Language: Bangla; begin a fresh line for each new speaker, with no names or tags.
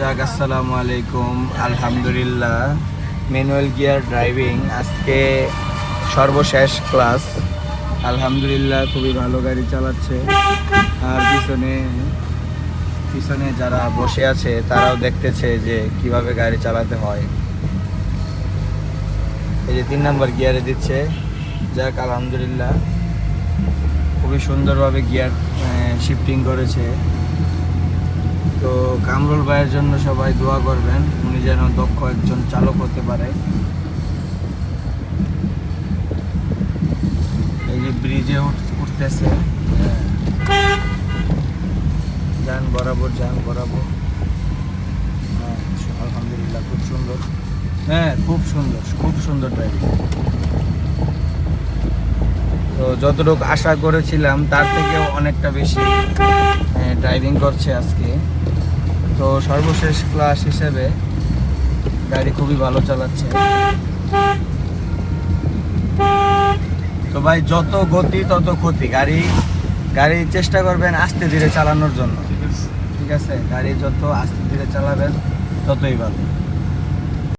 যাক, আসসালামু আলাইকুম। আলহামদুলিল্লাহ, ম্যানুয়াল গিয়ার ড্রাইভিং। আজকে সর্বশেষ ক্লাস। আলহামদুলিল্লাহ, খুবই ভালো গাড়ি চালাচ্ছে। আর পিছনে পিছনে যারা বসে আছে, তারাও দেখতেছে যে কীভাবে গাড়ি চালাতে হয়। এই যে তিন নম্বর গিয়ারে দিচ্ছে। যাক, আলহামদুলিল্লাহ। খুবই সুন্দরভাবে গিয়ার শিফটিং করেছে। কামরুল ভাইয়ের জন্য সবাই দোয়া করবেন। উনি যেন দক্ষ একজন চালক হতে পারে। এই যে ব্রিজে উঠতেছে। যান, বরাবর যান, বরাবর। হ্যাঁ আলহামদুলিল্লাহ, খুব সুন্দর। হ্যাঁ খুব সুন্দর খুব সুন্দর ড্রাইভিং তো যতটুকু আশা করেছিলাম, তার থেকেও অনেকটা বেশি ড্রাইভিং করছে আজকে। তো সর্বশেষ ক্লাস হিসেবে গাড়ি খুবই ভালো চালাচ্ছে। তো ভাই, যত গতি, তত ক্ষতি। গাড়ি গাড়ি চেষ্টা করবেন আস্তে ধীরে চালানোর জন্য। ঠিক আছে? গাড়ি যত আস্তে ধীরে চালাবেন, ততই ভালো।